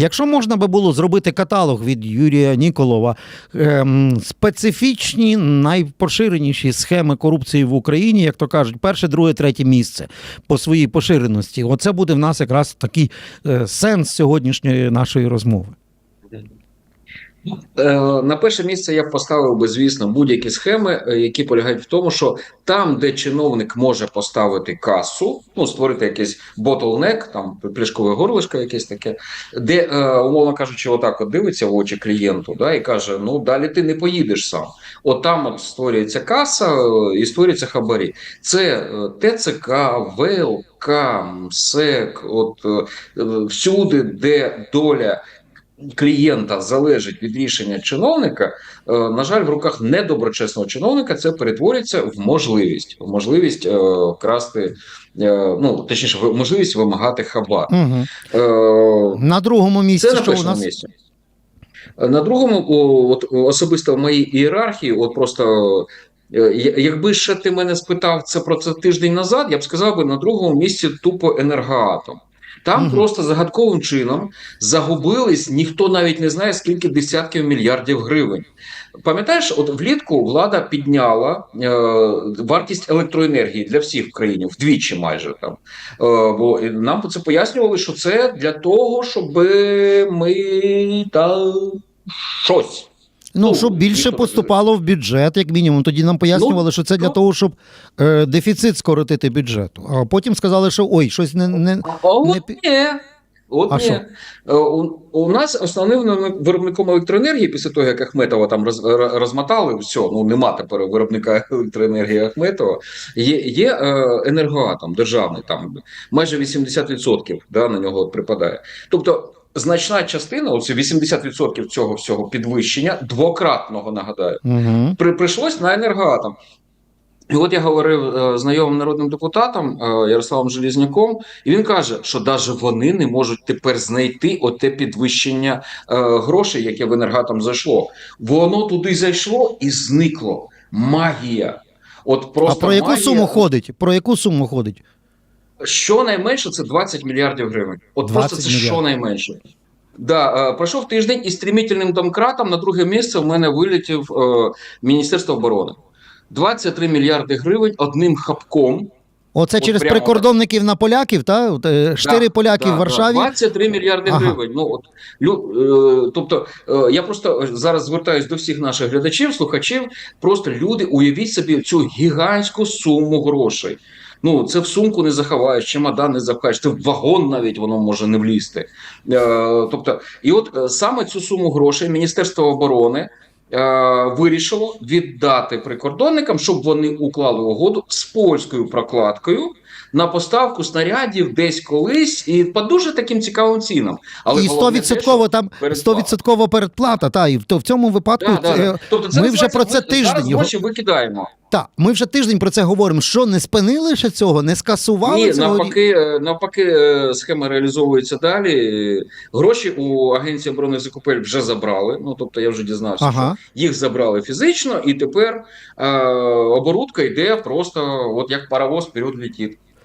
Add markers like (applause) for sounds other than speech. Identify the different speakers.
Speaker 1: Якщо можна би було зробити каталог від Юрія Ніколова, ем, специфічні, найпоширеніші схеми корупції в Україні, як то кажуть, перше, друге, третє місце по своїй поширеності. Оце буде в нас якраз такий е, сенс сьогоднішньої нашої розмови.
Speaker 2: Е, На перше місце я б поставив би, звісно, будь-які схеми, е, які полягають в тому, що там, де чиновник може поставити касу, ну створити якийсь bottleneck, там пляшкове горлишко, якесь таке, де, е, умовно кажучи, отак от дивиться в очі клієнту, да, і каже: ну далі ти не поїдеш сам. От там от створюється каса і створюються хабарі. Це ТЦК, ВЛК, МСЕК, от всюди, де доля клієнта залежить від рішення чиновника, е, на жаль, в руках недоброчесного чиновника це перетворюється в можливість, в можливість е, красти, е, ну точніше, в можливість вимагати хаба.
Speaker 1: Угу.
Speaker 2: Е,
Speaker 1: На другому місці,
Speaker 2: це на
Speaker 1: що у нас
Speaker 2: місці. На другому, от особисто в моїй ієрархії, от просто е, якби ще ти мене спитав це про це тиждень назад, я б сказав би на другому місці тупо енергоатом. Там
Speaker 1: Мгм.
Speaker 2: просто загадковим чином загубились, ніхто навіть не знає, скільки десятків мільярдів гривень. Пам'ятаєш, от влітку влада підняла е, вартість електроенергії для всіх в країні вдвічі майже там. Е, бо нам це пояснювали, що це для того, щоб ми та щось.
Speaker 1: Ну,
Speaker 2: Ну,
Speaker 1: щоб більше поступало в бюджет, як мінімум. Тоді нам пояснювали, що це для
Speaker 2: ну.
Speaker 1: того, щоб е, дефіцит скоротити бюджету. А потім сказали, що ой, щось не. не...
Speaker 2: А от
Speaker 1: не
Speaker 2: ні. От
Speaker 1: А
Speaker 2: ні.
Speaker 1: що?
Speaker 2: Е, У, у нас основним виробником електроенергії, після того, як Ахметова там роз, розмотали, все, ну нема тепер виробника (laughs) електроенергії Ахметова, є, є е, енергоатом державний, там майже 80% да, на нього припадає. Тобто значна частина, оці 80% цього всього підвищення, двократного нагадаю,
Speaker 1: Угу.
Speaker 2: при, прийшлось на енергоатом. І от я говорив е, знайомим народним депутатом е, Ярославом Желізняком, і він каже, що навіть вони не можуть тепер знайти оте підвищення е, грошей, яке в енергатом зайшло. Воно туди зайшло і зникло. Магія. От
Speaker 1: А
Speaker 2: просто
Speaker 1: про яку
Speaker 2: магія.
Speaker 1: суму ходить? Про яку суму ходить?
Speaker 2: Щонайменше це 20 мільярдів гривень. От
Speaker 1: 20
Speaker 2: просто це
Speaker 1: мільярдів.
Speaker 2: щонайменше. Да, е, пройшов тиждень і стрімітельним домкратом на друге місце в мене вилетів е, Міністерство оборони. 23 мільярди гривень одним хапком.
Speaker 1: Оце
Speaker 2: От
Speaker 1: через
Speaker 2: прямо
Speaker 1: прикордонників на поляків, та? Е, Штири
Speaker 2: Да,
Speaker 1: поляки
Speaker 2: да,
Speaker 1: в Варшаві.
Speaker 2: Да, 23 мільярди
Speaker 1: Ага.
Speaker 2: гривень. Ну от лю, е, тобто, е, я просто зараз звертаюсь до всіх наших глядачів, слухачів. Просто люди, уявіть собі цю гігантську суму грошей. Ну, це в сумку не заховаєш, чемодан не запхаєш, ти в вагон навіть воно може не влізти. Е, тобто, і от е, саме цю суму грошей Міністерство оборони е, вирішило віддати прикордонникам, щоб вони уклали угоду з польською прокладкою на поставку снарядів десь колись і по дуже таким цікавим цінам. Але
Speaker 1: і 100% там
Speaker 2: передплата.
Speaker 1: 100% передплата. Та, і в, цьому випадку
Speaker 2: Да, да,
Speaker 1: е,
Speaker 2: да. Тобто це
Speaker 1: ми вже про це тиждень
Speaker 2: Зараз гроші викидаємо.
Speaker 1: Та, ми вже тиждень про це говоримо. Що не спинили ще цього, не скасували
Speaker 2: Ні,
Speaker 1: цього?
Speaker 2: навпаки, е, навпаки, е, схема реалізовується далі. Гроші у Агенції оборонних закупель вже забрали. Ну тобто я вже дізнався,
Speaker 1: Ага.
Speaker 2: що їх забрали фізично, і тепер е, оборудка йде просто, от як паровоз вперед летить.